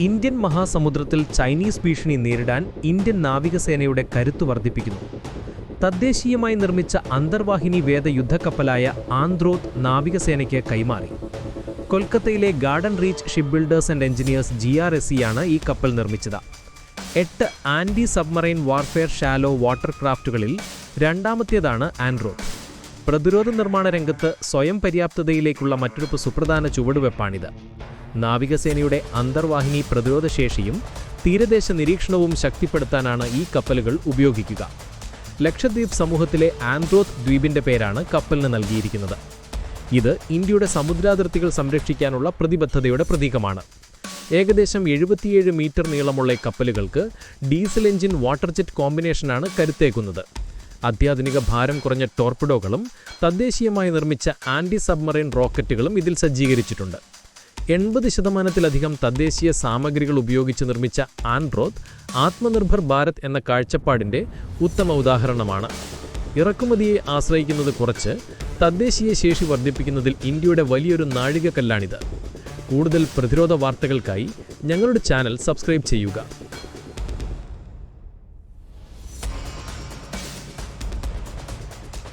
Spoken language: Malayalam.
ഇന്ത്യൻ മഹാസമുദ്രത്തിൽ ചൈനീസ് ഭീഷണി നേരിടാൻ ഇന്ത്യൻ നാവികസേനയുടെ കരുത്ത് വർദ്ധിപ്പിക്കുന്നു. തദ്ദേശീയമായി നിർമ്മിച്ച അന്തർവാഹിനി വേദ യുദ്ധക്കപ്പലായ ആന്ത്രോത്ത് നാവികസേനയ്ക്ക് കൈമാറി. കൊൽക്കത്തയിലെ Garden Reach Ship Builders and Engineers G R S സിയാണ് ഈ കപ്പൽ നിർമ്മിച്ചത്. എട്ട് anti submarine warfare shallow water ക്രാഫ്റ്റുകളിൽ രണ്ടാമത്തേതാണ് ആൻഡ്രോത്ത് പ്രതിരോധ നിർമ്മാണ രംഗത്ത് സ്വയം പര്യാപ്തതയിലേക്കുള്ള മറ്റൊരു സുപ്രധാന ചുവടുവെപ്പാണിത്. നാവികസേനയുടെ അന്തർവാഹിനി പ്രതിരോധശേഷിയും തീരദേശ നിരീക്ഷണവും ശക്തിപ്പെടുത്താനാണ് ഈ കപ്പലുകൾ ഉപയോഗിക്കുക. ലക്ഷദ്വീപ് സമൂഹത്തിലെ ആൻഡ്രോത്ത് ദ്വീപിന്റെ പേരാണ് കപ്പലിന് നൽകിയിരിക്കുന്നത്. ഇത് ഇന്ത്യയുടെ സമുദ്രാതിർത്തികൾ സംരക്ഷിക്കാനുള്ള പ്രതിബദ്ധതയുടെ പ്രതീകമാണ്. ഏകദേശം എഴുപത്തിയേഴ് മീറ്റർ നീളമുള്ള കപ്പലുകൾക്ക് ഡീസൽ എഞ്ചിൻ വാട്ടർ ജെറ്റ് കോമ്പിനേഷനാണ് കരുത്തേക്കുന്നത്. അത്യാധുനിക ഭാരം കുറഞ്ഞ ടോർപിഡോകളും തദ്ദേശീയമായി നിർമ്മിച്ച ആന്റി സബ്മറൈൻ റോക്കറ്റുകളും ഇതിൽ സജ്ജീകരിച്ചിട്ടുണ്ട്. എൺപത് ശതമാനത്തിലധികം തദ്ദേശീയ സാമഗ്രികൾ ഉപയോഗിച്ച് നിർമ്മിച്ച ആൻഡ്രോത്ത് ആത്മനിർഭർ ഭാരത് എന്ന കാഴ്ചപ്പാടിന്റെ ഉത്തമ ഉദാഹരണമാണ്. ഇറക്കുമതിയെ ആശ്രയിക്കുന്നത് കുറച്ച് തദ്ദേശീയ ശേഷി വർദ്ധിപ്പിക്കുന്നതിൽ ഇന്ത്യയുടെ വലിയൊരു നാഴികക്കല്ലാണിത്. കൂടുതൽ പ്രതിരോധ വാർത്തകൾക്കായി ഞങ്ങളുടെ ചാനൽ സബ്സ്ക്രൈബ് ചെയ്യുക.